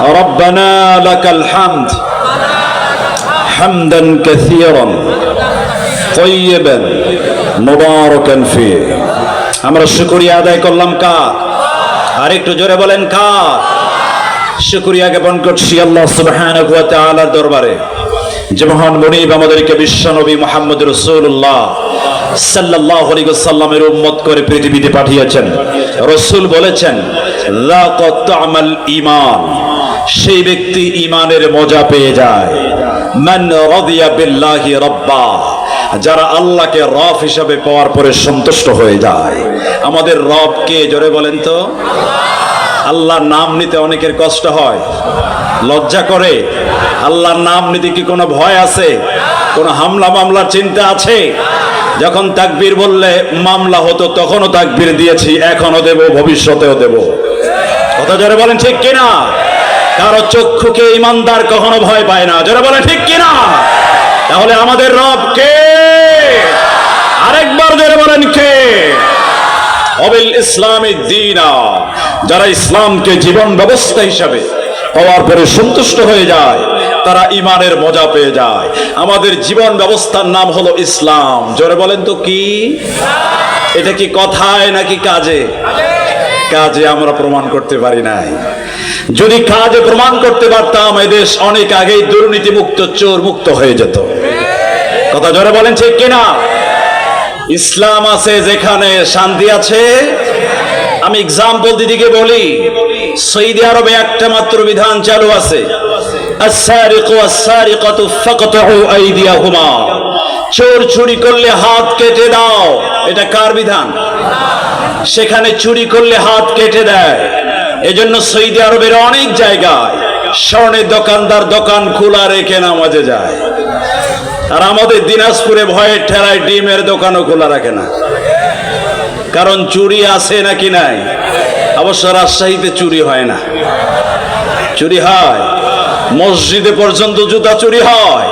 ربنا لك الحمد حمدا كثيرا طيبا مباركا فيه আমরা শুকরিয়া আদায় করলাম কার আর একটু জোরে বলেন কার শুকরিয়া জ্ঞাপন করছি আল্লাহ সুবহানাহু ওয়া তাআলার দরবারে যে মহান মনিব আমাদেরকে বিশ্ব নবী মুহাম্মদ রাসূলুল্লাহ সাল্লাল্লাহু আলাইহি ওয়াসাল্লামের উম্মত করে পৃথিবীতে পাঠিয়েছেন রাসূল বলেছেন লা আমাল ঈমান সেই ব্যক্তি ঈমানের মজা পেয়ে যায়। রাব্বা, যারা আল্লাহকে রব হিসাবে পাওয়ার পরে সন্তুষ্ট হয়ে যায়। আমাদের রব কে? জোরে বলেন তো। আল্লাহর নাম নিতে অনেকের কষ্ট হয়। লজ্জা করে। আল্লাহর নাম নিতে কি কোনো ভয় আছে? কোনো হামলা মামলার চিন্তা আছে? যখন তাকবীর বললে মামলা হতো, তখনও তাকবীর দিয়েছি, এখনও দেব, ভবিষ্যতেও দেব। কথা জোরে বলেন, ঠিক কিনা? কারও চক্ষুকে ইমানদার কখনো ভয় পায় না। জোরে বলেন, ঠিক কিনা? তাহলে আমাদের রব কে? আরেকবার জোরে বলেন, কে? অবিল ইসলামী দিনা, যারা ইসলামকে জীবন ব্যবস্থা হিসাবে পাওয়ার পরে সন্তুষ্ট হয়ে যায়, তারা ইমানের মজা পেয়ে যায়। আমাদের জীবন ব্যবস্থার নাম হলো ইসলাম। জোরে বলেন তো কি? এটা কি কথায় নাকি কাজে? কাজে আমরা প্রমাণ করতে পারি নাই। যদি কাজে প্রমাণ করতে পারতাম এদেশ অনেক আগেই দুর্নীতি মুক্ত চোর মুক্ত হয়ে যেত। কথা জোরে বলেন, ঠিক কিনা? ইসলাম আছে যেখানে শান্তি আছে। আমি এক্সাম্পল দিদিকে বলি, সৌদি আরবে একটা মাত্র বিধান চালু আছে। চোর চুরি করলে হাত কেটে দাও। এটা কার বিধান? সেখানে চুরি করলে হাত কেটে দেয়। এজন্য সৌদি আরবের অনেক জায়গায় স্বর্ণের দোকানদার দোকান খোলা রেখে নামাজে যায়। আর আমাদের দিনাজপুরে ভয়ের ঠেলায় ডিমের দোকানও খোলা রাখে না। কারণ চুরি আছে নাকি নাই? অবশ্য রাজশাহীতে চুরি হয় না। চুরি হয়। মসজিদে পর্যন্ত জুতা চুরি হয়।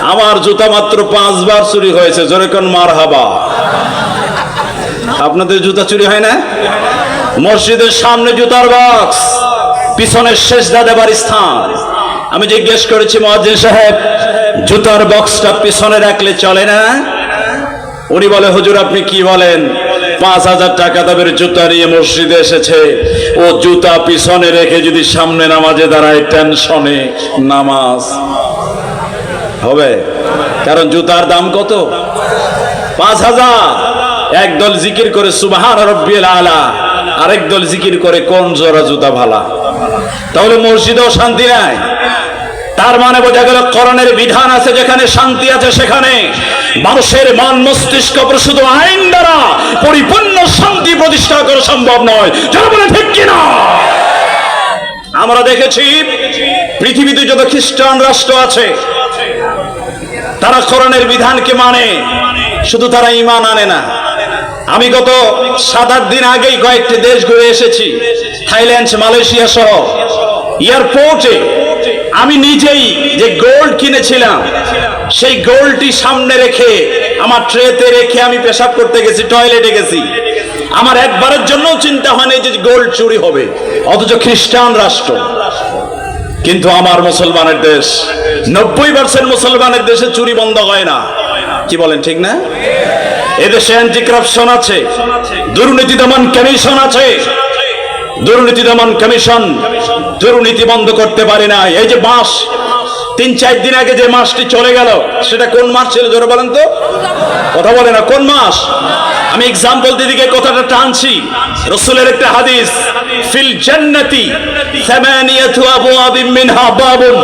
আমার জুতা মাত্র পাঁচবার চুরি হয়েছে। যেরকম মার হাবা আপনাদের জুতা চুরি হয় না? মসজিদের সামনে জুতার বক্স, পিছনের শেষ দেবার স্থান। আমি জিজ্ঞেস করেছি, মহাজিন সাহেব, জুতার বক্সটা পিছনে রাখলে চলে না? উনি বলে, হুজুর, আপনি কি বলেন? পাঁচ হাজার টাকা দামের জুতা নিয়ে মসজিদে এসেছে। ও জুতা পিছনে রেখে যদি সামনে নামাজে দাঁড়ায়, টেনশনে নামাজ হবে। কারণ জুতার দাম কত? পাঁচ হাজার। একদল জিকির করে, সুবাহান রব্বিল আলা। আরেক দল জিকির করে, কোন জোড়া জুতা ভালা? তাহলে মসজিদেও শান্তি নাই। তার মানে বোঝা গেল করণের বিধান আছে যেখানে শান্তি আছে সেখানে। মানুষের মন, মস্তিষ্ক প্রসূত আইন দ্বারা পরিপূর্ণ শান্তি প্রতিষ্ঠা করা সম্ভব নয়। ঠিক কিনা? আমরা দেখেছি পৃথিবীতে যত খ্রিস্টান রাষ্ট্র আছে, তারা করণের বিধানকে মানে। শুধু তারা ইমান আনে না। আমি গত সাত আট দিন আগেই কয়েকটি দেশ ঘুরে এসেছি, থাইল্যান্ড, মালয়েশিয়া সহ। এয়ারপোর্টে আমি নিজেই যে গোল্ড কিনেছিলাম, সেই গোল্ডটি সামনে রেখে, আমার ট্রেতে রেখে আমি পেশাব করতে গেছি টয়লেটে গেছি। আমার একবারের জন্য চিন্তা হয়নি যে গোল্ড চুরি হবে, অথচ খ্রিস্টান রাষ্ট্র। কিন্তু আমার মুসলমানের দেশ, নব্বই পার্সেন্ট মুসলমানের দেশে চুরি বন্ধ হয় না। কি বলেন, ঠিক না? এদেশে অ্যান্টি করাপশন আছে দুর্নীতি দমন কমিশন আছে। দুর্নীতি দমন কমিশন দুর্নীতি বন্ধ করতে পারে না এই যে মাস, তিন, চার দিন আগে যে মাসটি চলে গেল, সেটা কোন মাস ছিল ধরে বলেন তো? কথা বলে না, কোন মাস? আমি এক্সাম্পল দিদিকে কথাটা টানছি। রসুলের একটা হাদিস, ফিল জান্নাতি সামানিয়াতু আবওয়াবিন মিনহা বাবুন,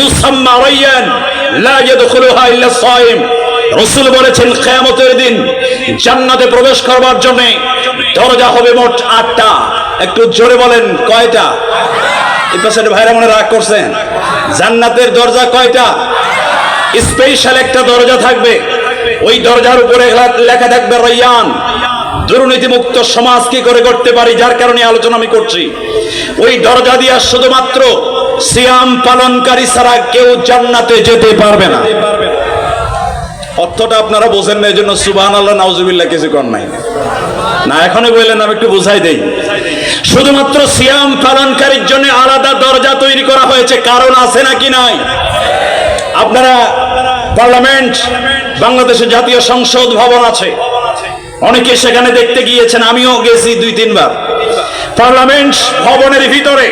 ইউসাম্মা রাইয়ান, লা ইয়াদখুলুহা ইল্লা সায়িম রসুল বলেছেন, কেয়ামতের দিন জান্নাতে প্রবেশ করবার জন্য দরজা হবে মোট আটটা। একটু জোরে বলেন, কয়টা? ভাইরা মনে রাগ করছেন। জান্নাতের দরজা কয়টা? স্পেশাল একটা দরজা থাকবে। ওই দরজার উপরে লেখা থাকবে রയ്যান দুর্নীতি মুক্ত সমাজ কি করে করতে পারি? যার কারণে আলোচনা আমি করছি। ওই দরজা দিয়া শুধুমাত্র সিয়াম পালনকারী ছাড়া কেউ জান্নাতে যেতে পারবে না। অর্থটা আপনারা বোঝেন না এই জন্য সুবাহ আল্লাহ নাউজুবিল্লাহ, কিছু কর নাই। না, এখনই বললেন, আমি একটু বুঝাই দেই। শুধুমাত্র সিয়াম পালনকারীর জন্য আলাদা দরজা তৈরি করা হয়েছে, কারণ আছে নাকি নাই? আপনারা পার্লামেন্ট, বাংলাদেশের জাতীয় সংসদ ভবন আছে। অনেকে সেখানে দেখতে গিয়েছেন, আমিও গেছি দুই, তিনবার। পার্লামেন্ট ভবনের ভিতরে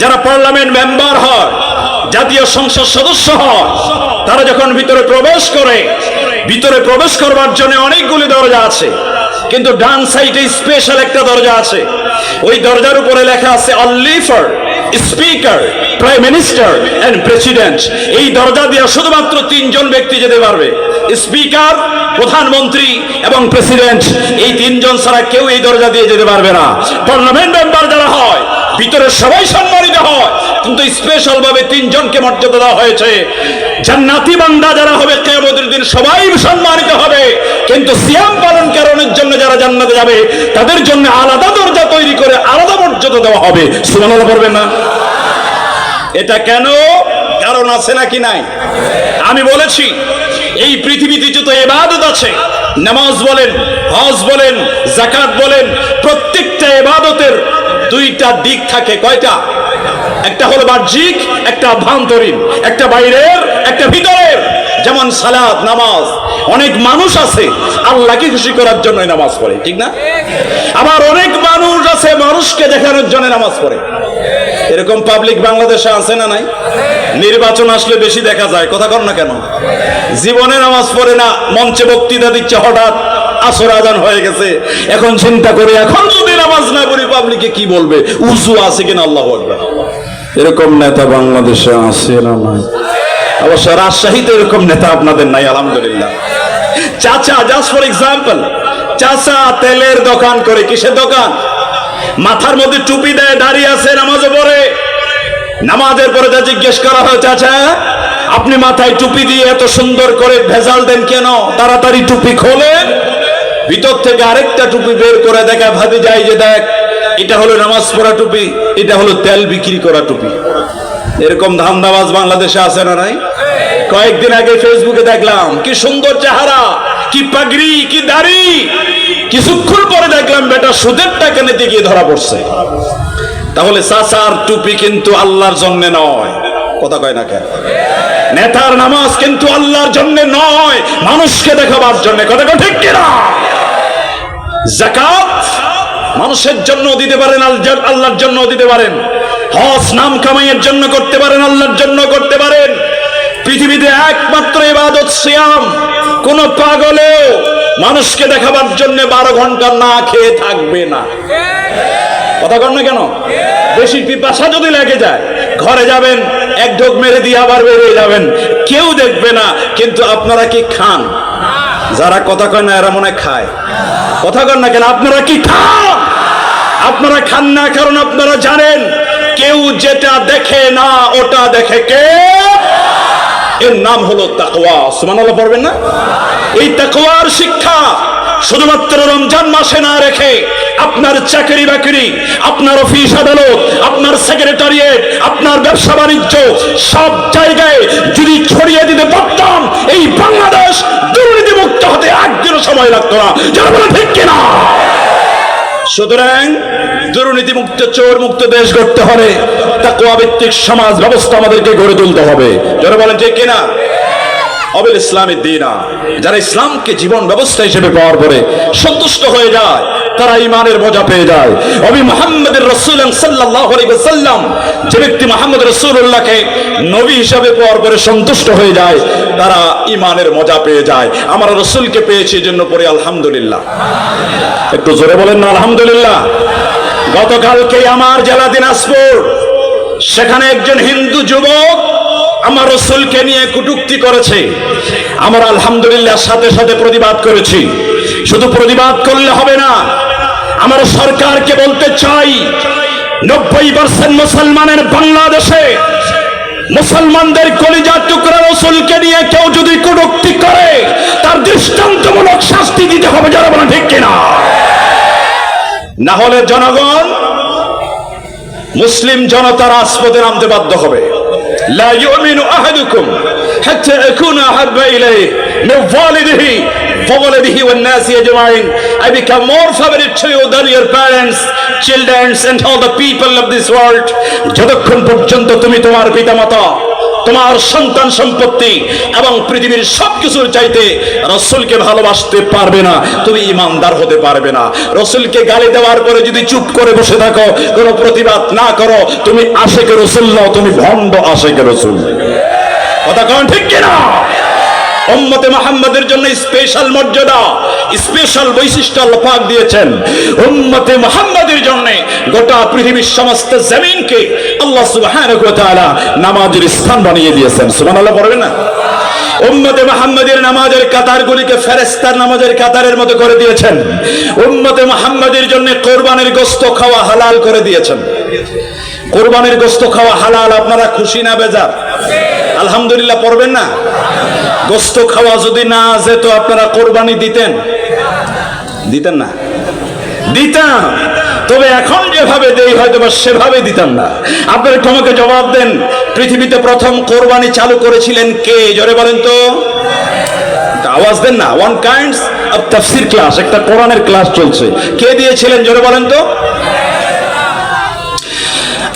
যারা পার্লামেন্ট মেম্বার হয় জাতীয় সংসদ সদস্য হয়, তারা যখন ভিতরে প্রবেশ করে, ভিতরে প্রবেশ করবার জন্য অনেকগুলি দরজা আছে, কিন্তু ডান সাইডে স্পেশাল একটা দরজা আছে। ওই দরজার উপরে লেখা আছে only for speaker prime minister and president এই দরজা দিয়ে শুধুমাত্র তিনজন ব্যক্তি যেতে পারবে স্পিকার প্রধানমন্ত্রী এবং প্রেসিডেন্ট এই তিনজন ছাড়া কেউ এই দরজা দিয়ে যেতে পারবে না। পার্লামেন্ট মেম্বার যারা হয়, ভিতরে সবাই সম্মানিত হয়। কিন্তু স্পেশাল ভাবে তিনজনকে মর্যাদা দেওয়া হয়েছে। জান্নাতি বান্দা যারা হবে, কিয়ামতের দিন সবাই সম্মানিত হবে। কিন্তু সিয়াম পালন কারণের জন্য যারা জান্নাতে যাবে, তাদের জন্য আলাদা দরজা তৈরি করে আলাদা মর্যাদা দেওয়া হবে। সুবহানাল্লাহ করবেন না? এটা কেন? কারণ আছে নাকি নাই? আমি বলেছি, এই পৃথিবীতে যত এবাদত আছে, নামাজ বলেন, হজ বলেন জাকাত বলেন, প্রত্যেকটা এবাদতের দুইটা দিক থাকে। কয়টা? একটা হলো বাহ্যিক, একটা আভ্যন্তরীণ একটা বাইরের, একটা ভিতরের। যেমন সালাত, নামাজ। অনেক মানুষ আছে আল্লাহকে খুশি করার জন্য নামাজ পড়ে, ঠিক না? আবার অনেক মানুষ আছে মানুষকে দেখানোর জন্য নামাজ পড়ে। এরকম পাবলিক বাংলাদেশে আছে না নাই? নির্বাচন আসলে বেশি দেখা যায়, কথা কর না কেন? জীবনে নামাজ পড়ে না, মঞ্চে বক্তৃতা দিচ্ছে, হঠাৎ আসর আজান হয়ে গেছে। এখন চিন্তা করে, এখন যদি নামাজ না পড়ি পাবলিকে কি বলবে? উজু আছে কিনা, আল্লাহ আকবার। এরকম নেতা বাংলাদেশে আছে না নাই? অবশ্য রাজশাহীতে এরকম নেতা আপনাদের নাই, আলহামদুলিল্লাহ। চাচা জাস্ট ফর এক্সাম্পল চাচা তেলের দোকান করে, কিসের দোকান? মাথার মধ্যে টুপি দেয়, দাঁড়িয়ে আছে, নামাজে পড়ে। নামাজের পরে যা জিজ্ঞেস করা হয়, চাচা, আপনি মাথায় টুপি দিয়ে এত সুন্দর করে ভেজাল দেন কেন? তাড়াতাড়ি টুপি খোলেন। ভিতর থেকে আরেকটা টুপি বের করে দেখা ভাবি যায় যে দেখ এটা হলো নামাজ পড়া টুপি, এটা হলো তেল বিক্রি করা টুপি। এরকম ধান্দাবাজ বাংলাদেশে আছে না নাই? কয়েকদিন আগে ফেসবুকে দেখলাম, কি সুন্দর চেহারা, কি পাগড়ি, কি দাড়ি। কিছুক্ষণ পরে দেখলাম বেটা সুদের টাকা নিতে গিয়ে ধরা পড়ছে। তাহলে চাচার টুপি কিন্তু আল্লাহর জন্য নয়। কথা কয় না কেন? নেতার নামাজ কিন্তু আল্লাহর জন্য নয়, মানুষকে দেখাবার জন্য। কথা কয় ঠিক কিনা? জাকাত মানুষের জন্য দিতে পারেন আল্লাহর জন্য দিতে পারেন। হস নাম কামাইয়ের জন্য করতে পারেন, আল্লাহর জন্য করতে পারেন। পৃথিবীতে একমাত্র ইবাদত সিয়াম। কোন পাগলেও মানুষকে দেখাবার জন্য বারো ঘণ্টা না খেয়ে থাকবে না। কথা কর না কেন? বেশি পিপাসা যদি লেগে যায়, ঘরে যাবেন, এক ঢোক মেরে দিয়ে আবার বেরিয়ে যাবেন। কেউ দেখবে না, কিন্তু আপনারা কি খান? যারা কথা কয় না, এরা মনে খায়। কথা কর না কেন, আপনারা কি খান? আপনারা খান না কারণ আপনারা জানেন, কেউ যেটা দেখে না, ওটা দেখে কে? এর নাম হলো তাকওয়া। সুবহানাল্লাহ পড়বেন না? এই তাকওয়ার শিক্ষা শুধুমাত্র রমজান মাসে না রেখে আপনার চাকরি বাকরি, আপনার অফিস আদালত, আপনার সেক্রেটারিয়েট, আপনার ব্যবসা বাণিজ্য, সব জায়গায় যদি ছড়িয়ে দিতে পারতাম, এই বাংলাদেশ সময় লাগতো না। যারা বলে, ঠিক কিনা? সুতরাং দুর্নীতি মুক্ত চোর মুক্ত দেশ গড়তে হলে তাকুয়া ভিত্তিক সমাজ ব্যবস্থা আমাদেরকে গড়ে তুলতে হবে। যারা বলেন, ঠিক কিনা? অবিল ইসলামের দিনা যারা ইসলামকে জীবন ব্যবস্থা হিসেবে পাওয়ার পরে সন্তুষ্ট হয়ে যায়, তারা ইমানের মজা পেয়ে যায়। অবি মোহাম্মদের রসুল সাল্লাম যে ব্যক্তি মোহাম্মদ রসুল্লাহকে নবী হিসাবে পাওয়ার পরে সন্তুষ্ট হয়ে যায়, তারা ইমানের মজা পেয়ে যায়। আমরা রসুলকে পেয়েছি জন্য পরে আলহামদুলিল্লাহ। একটু জোরে বলেন না, আলহামদুলিল্লাহ। গতকালকে আমার জেলা দিনাজপুর, সেখানে একজন হিন্দু যুবক আমার রসুলকে নিয়ে কুটুক্তি করেছে। আমার আলহামদুলিল্লাহ সাথে সাথে প্রতিবাদ করেছি। শুধু প্রতিবাদ করলে হবে না, আমার সরকারকে বলতে চাই, নব্বই পার্সেন্ট মুসলমানের বাংলাদেশে মুসলমানদের কলিজা টুকরা রসুলকে নিয়ে কেউ যদি কটুক্তি করে, তার দৃষ্টান্তমূলক শাস্তি দিতে হবে যারা বলে ঠিক কিনা। না হলে জনগণ, মুসলিম জনতা রাজপথে নামতে বাধ্য হবে। لا يؤمن أحدكم حتى أكون أحب إليه من والده فولده والناس أجمعين I become more favorite to you than your parents children and all the people of this world যতক্ষণ পর্যন্ত তুমি তোমার পিতামাতা তোমার সন্তান সম্পত্তি এবং পৃথিবীর সবকিছুর চাইতে রসুলকে ভালোবাসতে পারবে না, তুমি ইমানদার হতে পারবে না। রসুলকে গালি দেওয়ার পরে যদি চুপ করে বসে থাকো, কোনো প্রতিবাদ না করো, তুমি আশেকে রসুল নাও, তুমি ভণ্ড আশেকে রসুল। কথা কন ঠিক কিনা? উম্মতে মুহাম্মাদের জন্য স্পেশাল মর্যাদা স্পেশাল বৈশিষ্ট্য পাক দিয়েছেন। উম্মতে মুহাম্মাদের জন্য গোটা পৃথিবীর সমস্ত জমিনকে আল্লাহ সুবহানাহু ওয়া তাআলা নামাজের স্থান বানিয়ে দিয়েছেন। সুবহানাল্লাহ, পড়বেন না? উম্মতে মুহাম্মাদের নামাজের কাতারগুলিকে ফেরেশতার নামাজের কাতারের মতো করে দিয়েছেন। উম্মতে মুহাম্মাদের জন্য কোরবানির গোশত খাওয়া হালাল করে দিয়েছেন। কোরবানির গোশত খাওয়া হালাল, আপনারা খুশি না বেজার? আলহামদুলিল্লাহ, পড়বেন না? গোস্ত খাওয়া যদি না যেত আপনারা কোরবানি দিতেন। দিতেন না। দিতাম। তবে এখন যেভাবে দেই হয়তো বা সেভাবে দিতাম না। আপনারা একটু আমাকে জবাব দেন, পৃথিবীতে প্রথম কোরবানি চালু করেছিলেন কে? জোরে বলেন তো। আওয়াজ দেন না। ওয়ান কাইন্ডস অফ তাফসির ক্লাস একটা কোরআনের ক্লাস চলছে। কে দিয়েছিলেন? জোরে বলেন তো।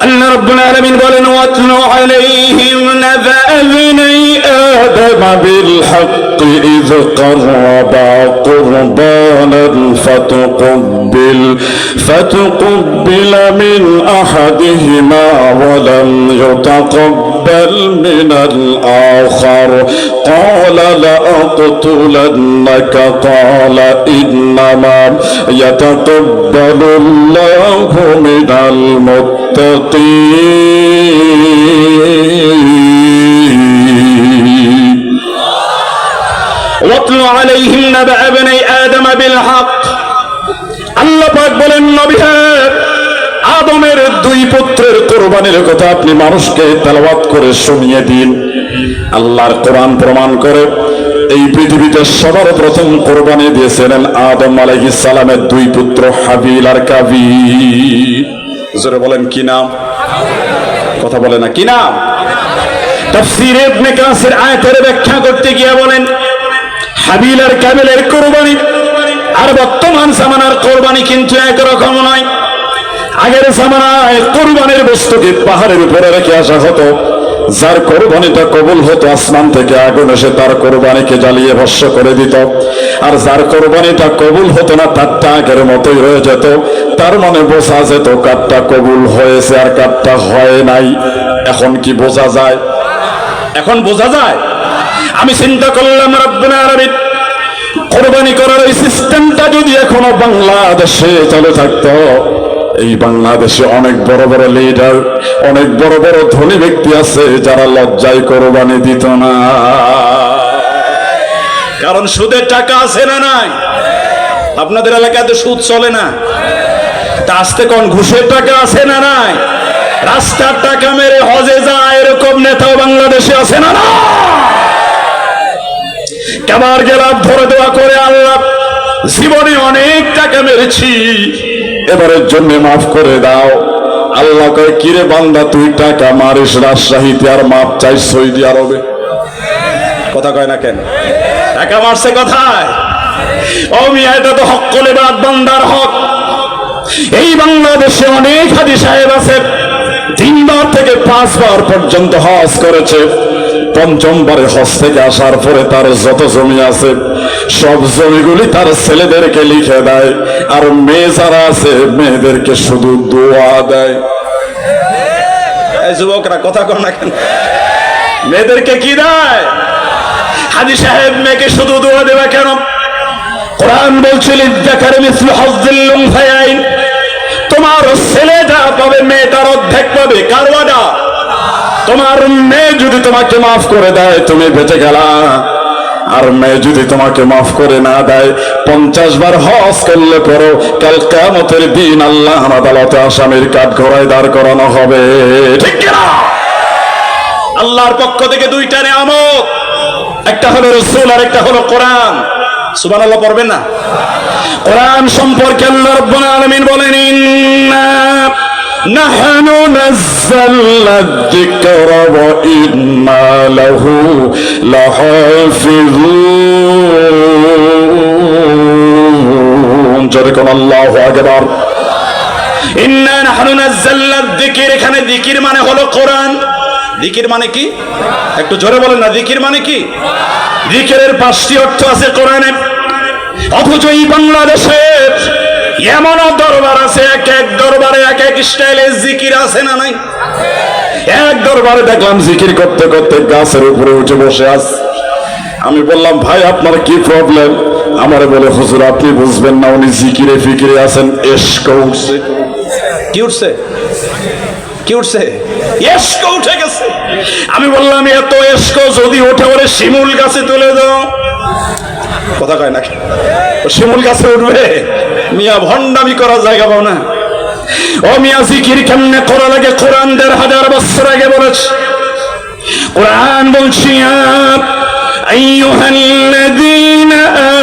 আল্লাহ রাব্বুল আলামিন বলেন ওয়াতলু আলাইহিম নাবা ইবনি আদম বিল হক إذ قربا قربانا فتقبل فتقبل من أحدهما ولم يتقبل من الآخر قال لأقتلنك قال إنما يتقبل الله من المتقين واتل عليهم نبأ ابني آدم بالحق আল্লাহ পাক বলেন নবী হ্যাঁ, আদমের দুই পুত্রের কোরবানির কথা আপনি মানুষকে তেলাওয়াত করে শুনিয়ে দিন। আল্লাহর কোরআন প্রমাণ করে, এই পৃথিবীতে সবার প্রথম কোরবানি দিয়েছিলেন আদম আলাইহিস সালামের দুই পুত্র হাবিল আর কাবিল জোরে বলেন, কি নাম? কথা বলে না, কি নাম? তাফসীরে ইবনে কাসির আয়াতের ব্যাখ্যা করতে গিয়ে বলেন, হাবিল আর কাবিলের কোরবানি আর বর্তমান জামানার কোরবানি কিন্তু একরকম নয়। আগের জামানায় কোরবানির বস্তুকে পাহাড়ের উপরে রেখে আসা হতো। যার কোরবানিটা কবুল হতো, আসমান থেকে আগুন এসে তার কোরবানিকে জ্বালিয়ে ভস্য করে দিত। আর যার কোরবানিটা কবুল হতো না, তারটা আগের মতোই রয়ে যেত। তার মনে বোঝা যেত কাঠটা কবুল হয়েছে আর কাঠটা হয় নাই। এখন কি বোঝা যায়? এখন বোঝা যায়? আমি চিন্তা করলাম, রব্বুল আলামিন, কোরবানি করার এই সিস্টেমটা যদি এখনও বাংলাদেশে চলে থাকতো এই বাংলাদেশে অনেক বড় বড় লিডার অনেক বড় বড় ধনী ব্যক্তি আছে যারা লজ্জায় কোরবানি দিত না। কারণ সুদের টাকা আছে না নাই? আপনাদের এলাকাতে সুদ চলে না? তা আসতে কোন ঘুষের টাকা আছে না নাই? রাস্তার টাকা মেরে হজে যায় এরকম নেতাও বাংলাদেশে আছে না না কেবার গেলাম ধরে দেওয়া করে আল্লাহ জীবনে অনেক টাকা মেরেছি। এবারের জন্য মাফ করে দাও। আল্লাহ কয়, কিরে বান্দা, তুই টাকা মারিস রাজশাহীতে আর মাপ চাই সৌদি আরবে? কথা কয় না কেন? টাকা মারছে কথায়? ও মিয়া, এটা তো হক বাদ বান্দার হক। এই বাংলাদেশে অনেক হাজি সাহেব আছে। তিনবার থেকে পাঁচবার পর্যন্ত হজ করেছে। পঞ্চমবারে হজ থেকে আসার পরে তার যত জমি আছে, সব জমিগুলি তার ছেলেদেরকে লিখে দেয়। আর মেয়ে যারা আছে, মেয়েদেরকে শুধু দোয়া দেয়। যুবকরা, কথা কর না কেন? মেয়েদেরকে কি দেয়? হাজি সাহেব মেয়েকে শুধু দোয়া দেবে কেন? কোরআন বলছিল তোমার ছেলেটা পাবে মেয়েটার অর্ধেক পাবে। কারওয়াটা তোমার মেয়ে যদি তোমাকে মাফ করে দেয়, তুমি বেঁচে গেলা। আর মেয়ে যদি তোমাকে মাফ করে না দেয়, পঞ্চাশ বার হজ করলে পরও কাল কেমতের দিন আল্লাহ আদালতে আসামির কাঠ ঘোড়ায় দাঁড় করানো হবে। ঠিক কিনা আল্লাহর পক্ষ থেকে দুইটা নেয়ামত। একটা হলো রসুল আর একটা হলো কোরআন। সুবান আল্লাহ পড়বেন না? কোরআন সম্পর্কে আল্লাহ রব্বুল আলামিন বলেন, ইন্না নাহনু নাযালনা যিকরা ওয়া ইন্না লাহু লাহাফিজুন জোরে কোন আল্লাহ আকবার ইন্না নাহনু এখানে যিকির মানে হলো কোরআন। যিকির মানে কি? একটু জোরে বলেন না যিকির মানে কি? যিকিরের পাঁচটি অর্থ আছে কোরআনে। অথচ এই বাংলাদেশে এমন দরবার আছে, এক এক দরবারে এক এক স্টাইলের জিকির আছে না নাই? এক দরবারে দেখলাম জিকির করতে করতে গাছের উপরে উঠে বসে আস আমি বললাম, ভাই, আপনার কি প্রবলেম আমারে বলে, হুজুর, আপনি বুঝবেন না, উনি জিকিরে ফিকিরে আছেন, এসক উঠছে। কি উঠছে? কি উঠছে? এসকো উঠে গেছে। আমি বললাম, এত এসকো যদি ওঠে, ওরে শিমুল গাছে তুলে দাও। কথা কয় নাকি ও শিমুল গাছে উঠবে মিয়া ভণ্ডামি করার জায়গা পাও না ও মিয়া জিকির কেমনে করা লাগে কোরআন দেড় হাজার বছর আগে বলেছে কোরআন বলছি أيها الذين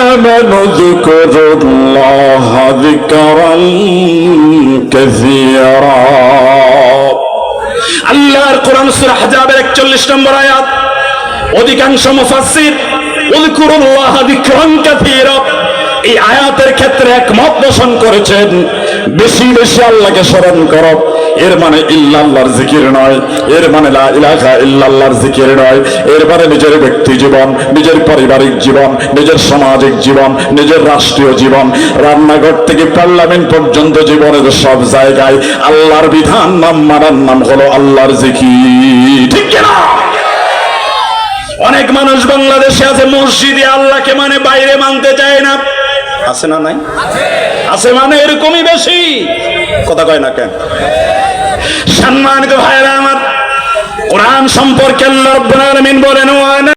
آمنوا اذكروا الله ذكرا كثيرا আল্লাহর কোরআন সূরা হাজাবের 41 নম্বর আয়াত অধিকাংশ মুফাসসির উযকুরুল্লাহ যিকরান কাসীরা এই আয়াতের ক্ষেত্রে একমত পোষণ করেছেন, বেশি বেশি আল্লাহকে স্মরণ করো। এর মানে ইল্লাল্লাহর জিকির নয়, এর মানে লা ইল্লাল্লাহর জিকির নয়। এর মানে নিজের ব্যক্তি জীবন, নিজের পারিবারিক জীবন, নিজের সামাজিক জীবন, নিজের রাষ্ট্রীয় জীবন। রান্নাঘর থেকে পার্লামেন্ট পর্যন্ত জীবনের সব জায়গায় আল্লাহর বিধান নাম মানার নাম হলো আল্লাহর জিকির। ঠিক কিনা? অনেক মানুষ বাংলাদেশে আছে, মসজিদে আল্লাহকে মানে বাইরে মানতে চায় না। আছে না নাই? আছে মানে এরকমই বেশি। কথা কয় না কেন? সম্মানিত ভাইরা আমার, কোরআন সম্পর্কে আল্লাহ রাব্বুল আলামিন বলেন